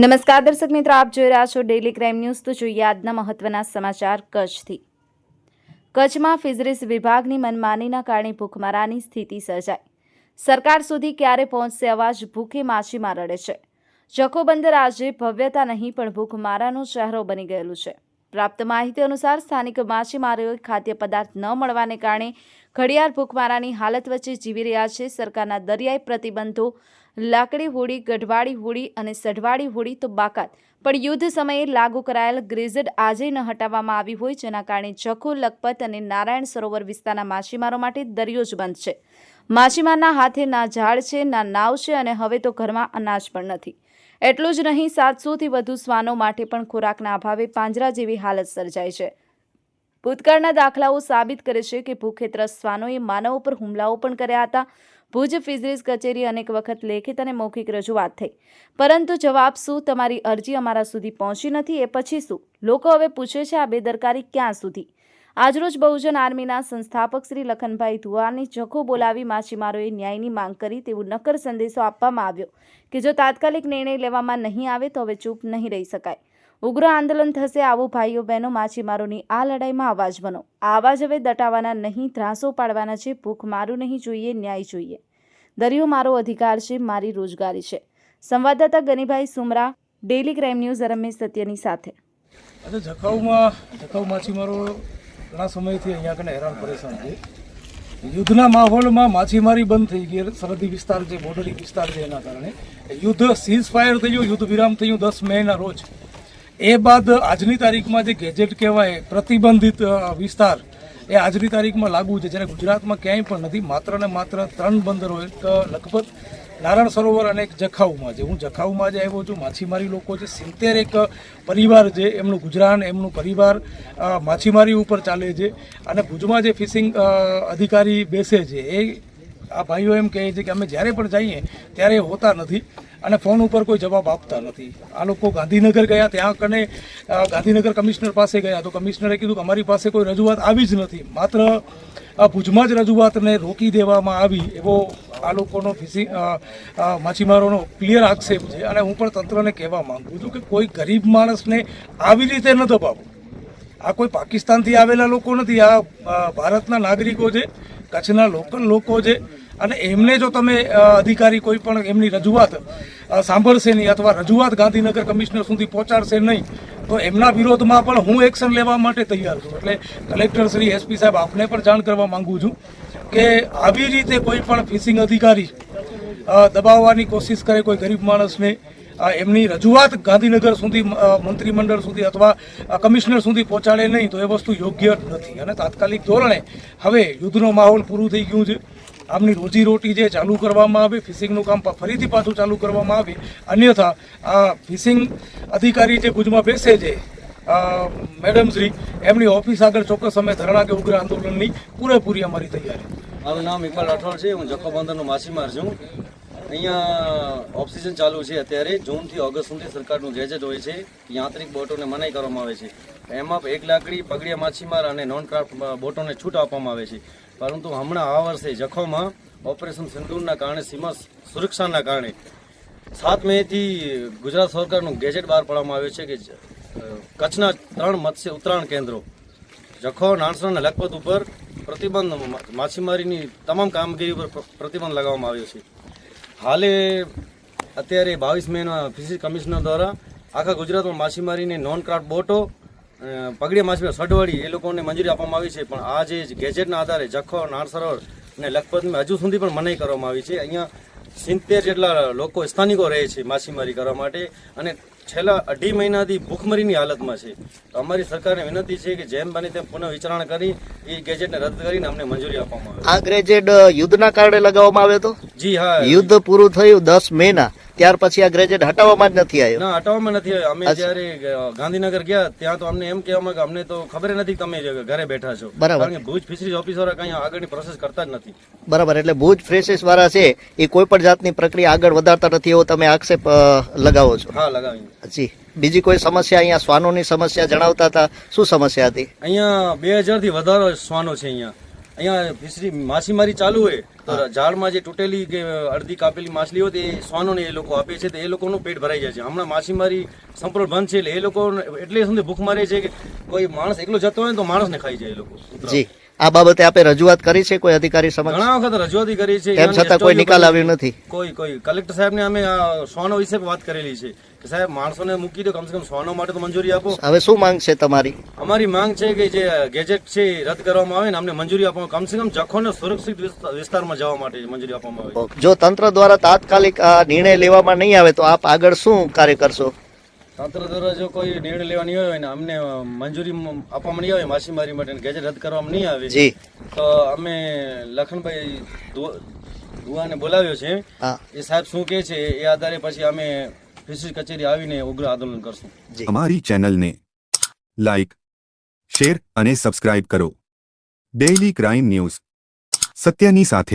નમસ્કાર દર્શક મિત્રો, આપ જોઈ રહ્યા છો ડેલી ક્રાઇમ ન્યૂઝ તો જોઈએ આજના મહત્વના સમાચાર કચ્છથી. કચ્છમાં ફિશરીઝ વિભાગની મનમાનીના કારણે ભૂખમરાની સ્થિતિ સર્જાઈ. સરકાર સુધી ક્યારે પહોંચશે અવાજ ભૂખે માછીમાર રડે છે. જખો બંદર આજે ભવ્યતા નહીં, પણ ભૂખમારાનો ચહેરો બની ગયેલું છે. પ્રાપ્ત માહિતી અનુસાર સ્થાનિક માછીમારોએ ખાદ્ય પદાર્થ ન મળવાને કારણે ઘડિયાળ ભૂખમારાની હાલત વચ્ચે જીવી રહ્યા છે. સરકારના દરિયાઈ પ્રતિબંધો, લાકડી હોડી ગઢવાડી હોડી અને સઢવાડી હોડી તો બાકાત, પણ યુદ્ધ સમયે લાગુ કરાયેલ ગ્રેઝેડ આજે ન હટાવવામાં આવી હોય, જેના કારણે જખો, લખપત અને નારાયણ સરોવર વિસ્તારના માછીમારો માટે દરિયો જ બંધ છે. માછીમારના હાથે ના ઝાડ છે, ના નાવ છે અને હવે તો ઘરમાં અનાજ પણ નથી. એટલું જ નહીં, સાતસોથી વધુ શ્વાનો માટે પણ ખોરાકના અભાવે પાંજરા જેવી હાલત સર્જાય છે. ભૂતકાળના દાખલાઓ સાબિત કરે છે કે ભૂખે શ્વાનોએ માનવો પર હુમલાઓ પણ કર્યા હતા. ભુજ ફિઝરીઝ કચેરી અનેક વખત લેખિત અને મૌખિક રજૂઆત થઈ. પરંતુ જવાબ શું? તમારી અરજી અમારા સુધી પહોંચી નથી, એ પછી શું? લોકો હવે પૂછે છે આ બેદરકારી ક્યાં સુધી? આજરોજ બહુજન આર્મીના સંસ્થાપક શ્રી લખનભાઈ ધુઆની જખો બોલાવી માછીમારોએ ન્યાયની માંગ કરી તેવું નક્કર સંદેશો આપવામાં આવ્યો કે જો તાત્કાલિક નિર્ણય લેવામાં નહીં આવે તો હવે ચૂપ નહીં રહી શકાય. ઉગ્ર આંદોલન થશે, આવું ભાઈઓ બહેનો, માછીમારોની આ લડાઈમાં અવાજ બનો. આ અવાજ હવે દટાવાના નહીં ત્રાસો પાડવાના છે, ભૂખ મારું નહીં જોઈએ, ન્યાય જોઈએ. દરિયો મારો અધિકાર છે, મારી રોજગારી છે. સંવાદદાતા Ganibhai Sumra daily crime news Ramesh સત્યની સાથે. જખાઉમાં જખાઉ માછીમારો ઘણા સમયથી અહીંયા કને હેરાન પરેશાન છે યુદ્ધના માહોલમાં માછીમારી બંધ થઈ ગઈ સરહદી વિસ્તાર છે બોર્ડરી વિસ્તાર છે એના કારણે. યુદ્ધ સીઝ ફાયર થયું, યુદ્ધ વિરામ થયું દસ મેના રોજ. એ બાદ આજની તારીખમાં જે ગેજેટ કહેવાય, પ્રતિબંધિત વિસ્તાર, એ આજની તારીખમાં લાગુ છે. જ્યારે ગુજરાતમાં ક્યાંય પણ નથી, માત્ર ને માત્ર ત્રણ બંદરો એક લખપત નારાયણ સરોવર અને એક જખાઉમાં છે. હું જખાઉમાં જે આવ્યો છું. માછીમારી લોકો છે. સિત્તેર એક પરિવાર છે. એમનું ગુજરાન, એમનું પરિવાર માછીમારી ઉપર ચાલે છે. અને ભુજમાં જે ફિશિંગ અધિકારી બેસે છે, એ આ ભાઈઓ એમ કહે છે કે અમે જ્યારે પણ જઈએ, ત્યારે હોતા નથી અને ફોન ઉપર કોઈ જવાબ આપતા નથી. આ લોકો ગાંધીનગર ગયા, ત્યાં કને ગાંધીનગર કમિશનર પાસે ગયા. તો કમિશનરે કીધું કે અમારી પાસે કોઈ રજૂઆત આવી જ નથી. માત્ર આ ભુજમાં જ રજૂઆતને રોકી દેવામાં આવી એવો આ લોકોનો ફિશિંગ માછીમારોનો ક્લિયર આક્ષેપ છે અને હું પણ તંત્રને કહેવા માગું છું કે કોઈ ગરીબ માણસને આવી રીતે ન દબાવો. આ કોઈ પાકિસ્તાનથી આવેલા લોકો નથી, આ ભારતના નાગરિકો છે, કચ્છના લોકલ લોકો છે અને એમને જો તમે અધિકારી કોઈ પણ એમની રજૂઆત સાંભળશે નહીં અથવા રજૂઆત ગાંધીનગર કમિશનર સુધી પહોંચાડશે નહીં, તો એમના વિરોધમાં પણ હું એક્શન લેવા માટે તૈયાર છું. એટલે કલેક્ટર શ્રી એસપી સાહેબ, આપને પણ જાણ કરવા માંગુ છું કે આવી રીતે કોઈ પણ ફિશિંગ અધિકારી દબાવવાની કોશિશ કરે કોઈ ગરીબ માણસને એમની રજૂઆત ગાંધીનગર સુધી મંત્રીમંડળ સુધી અથવા કમિશનર સુધી પહોંચાડે નહીં, તો એ વસ્તુ યોગ્ય નથી. અને તાત્કાલિક ધોરણે હવે યુદ્ધનો માહોલ પૂરું થઈ ગયું છે. આમની રોજીરોટી જે ચાલુ કરવામાં આવે, ફિશિંગનું કામ ફરીથી પાછું ચાલુ કરવામાં આવે. અન્યથા, આ ફિશિંગ અધિકારી જે ભુજમાં બેસે છે મેડમ શ્રી, એમની ઓફિસ આગળ ચોક્કસ અમે ધરણા કે ઉગ્ર આંદોલનની પૂરેપૂરી અમારી તૈયારી. મારું નામ ઇકબાલ રાઠોડ છે, હું જખો બંદરનો માછીમાર છું. અહીંયા ઓફ ચાલુ છે અત્યારે, જૂનથી ઓગસ્ટ સુધી સરકારનું ગેજેટ હોય છે, યાંત્રિક બોટોને મનાઈ કરવામાં આવે છે. એમાં એક લાકડી, પગડિયા માછીમાર અને નોન ક્રાફ્ટ બોટોને છૂટ આપવામાં આવે છે. પરંતુ હમણાં આ વર્ષે જખોમાં ઓપરેશન સિંદૂરના કારણે સીમા સુરક્ષાના કારણે સાત મેથી ગુજરાત સરકારનું ગેજેટ બહાર પાડવામાં આવ્યું છે કે કચ્છના ત્રણ મત્સ્ય ઉત્તરાયણ કેન્દ્રો, જખો નાણસર અને લખપત ઉપર પ્રતિબંધ માછીમારીની તમામ કામગીરી ઉપર પ્ર- પ્રતિબંધ લગાવવામાં આવ્યો છે. હાલે અત્યારે બાવીસ મેના ફિઝિક કમિશનર દ્વારા આખા ગુજરાતમાં માછીમારીની નોન ક્રાફ્ટ બોટો અ, પગડિયા માછીમાર એ લોકોને મંજૂરી આપવામાં આવી છે. પણ આ જે ગેજેટના આધારે જખો નાણસરોવર અને લખપતમાં હજુ સુધી પણ મનાઈ કરવામાં આવી છે. અહીંયા સિત્તેર જેટલા લોકો સ્થાનિકો રહે છે માછીમારી કરવા માટે અને છેલ્લા અઢી મહિનાથી ભૂખમરીની હાલતમાં છે. તો અમારી સરકારને વિનંતી છે કે જેમ બને તેમ પુનઃ વિચારણા કરી એ ગેજેટને રદ કરીને અમને મંજૂરી આપવામાં આવે. આ ગ્રેજેટ યુદ્ધના કારણે લગાવવામાં આવ્યો હતો? જી હા. યુદ્ધ પૂરું થયું દસ મે ના ત્યાર પછી આ ગ્રેજ્યુએટ હટાવવામાં જ નથી આવ્યો. ના હટાવવામાં નથી આવ્યો. અમે જ્યારે ગાંધીનગર ગયા ત્યાં તો અમને એમ કહેવામાં કે અમને તો ખબર નથી તમે ઘરે બેઠા છો. બરાબર. કારણ કે ભુજ ફિશરીઝ ઓફિસર કઈ આગળની પ્રોસેસ કરતા જ નથી. બરાબર એટલે ભુજ ફિશરીઝ વાળા છે એ કોઈ પણ જાતની પ્રક્રિયા આગળ વધારતા નથી એવો તમે આક્ષેપ લગાવો છો. હા લગાવી જી. બીજી કોઈ સમસ્યા અહીંયા શ્વાનોની સમસ્યા જણાવતા હતા? શું સમસ્યા હતી? અહીંયા બે હજારથી વધારે શ્વાનો છે અહીંયા. અહીંયા ફિશરી માછીમારી ચાલુ હોય તો ઝાડમાં જે તૂટેલી કે અડધી કાપેલી માછલી હોય તે શ્વાનોને એ લોકો આપે છે તો એ લોકોનું પેટ ભરાઈ જાય છે. હમણાં માછીમારી સંપૂર્ણ બંધ છે એટલે એ લોકો એટલે સમજે ભૂખ મારે છે કે કોઈ માણસ એકલો જતો હોય ને તો માણસને ખાઈ જાય એ લોકો. જી. આ બાબતે આપે રજૂઆત કરી છે કોઈ અધિકારી સમક્ષ? ઘણા વખત રજૂઆત કરી છે. તેમ છતાં કોઈ નિકાલ આવ્યો નથી. કોઈ કોઈ. કલેક્ટર સાહેબને અમે સોનો વિશે વાત કરેલી છે. કે સાહેબ માણસોને મૂકી દો કમસે કમ સોનો માટે તો મંજૂરી આપો. હવે શું માંગ છે તમારી? અમારી માંગ છે કે જે ગેજેટ છે એ રદ કરવામાં આવે ને અમને મંજૂરી આપવામાં કમસે કમ જખોને સુરક્ષિત વિસ્તારમાં જવા માટે મંજૂરી આપવામાં આવે. જો તંત્ર દ્વારા તાત્કાલિક આ નિર્ણય લેવામાં નહીં આવે તો આપ આગળ શું કાર્ય કરશો? તંત્ર દ્વારા જો કોઈ નિર્ણય લેવાની હોય ને અમને મંજૂરી આપવામાં નહીં આવે માછીમારી માટે ગેજેટ રદ કરવામાં નહીં આવે જી. તો અમે લખનભાઈ દુઆને બોલાવ્યો છે. એ સાહેબ શું કહે છે એ આધારે પછી અમે ફિશરી કચેરી આવીને ઉગ્ર આંદોલન કરશું. જી. અમારી ચેનલને લાઇક શેર અને સબસ્ક્રાઇબ કરો. Daily crime news. સત્યની સાથે.